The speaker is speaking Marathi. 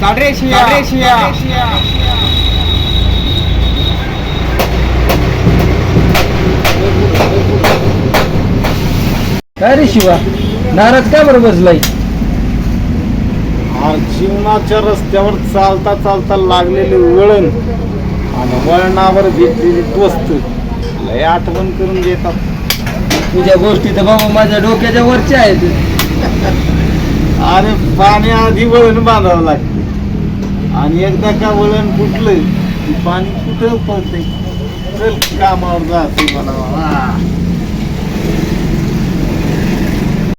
रे शिव्या काय रे शिवा? नाराज का बरं बसलाय? हा जीवनाच्या रस्त्यावर चालता चालता लागलेले वळण आणि वळणावर घेतलेली दोस्त लय आठवण करून देतात. तुझ्या गोष्टी तर बाबा माझ्या डोक्याच्या वरच्या आहेत. अरे पाण्याआधी वळण बांधावं लागते. आणि एकदा का वळण फुटलं की पाणी कुठं पडते चल कामावर जाते मला